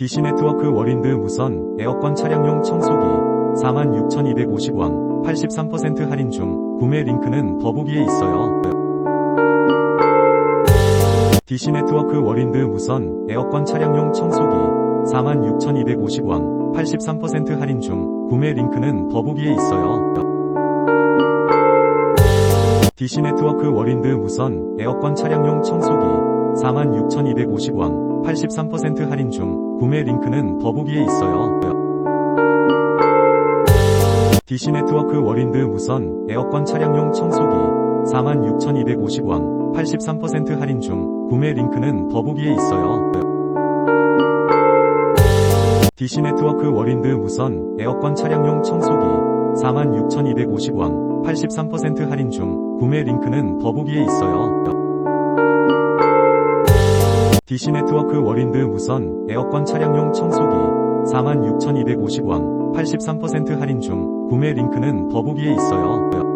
DC네트워크 월인드 무선 에어컨 차량용 청소기 46,250원 83% 할인 중 구매 링크는 더보기에 있어요. DC네트워크 월인드 무선 에어컨 차량용 청소기 46,250원 83% 할인 중 구매 링크는 더보기에 있어요. DC네트워크 월인드 무선 에어컨 차량용 청소기 46,250원 83% 할인 중 구매 링크는 더보기에 있어요. DC네트워크 월인드 무선 에어컨 차량용 청소기 46,250원 83% 할인 중 구매 링크는 더보기에 있어요. DC네트워크 월인드 무선 에어컨 차량용 청소기 46,250원 83% 할인 중 구매 링크는 더보기에 있어요. DC네트워크 월인드 무선 에어컨 차량용 청소기 46,250원 83% 할인 중 구매 링크는 더보기에 있어요.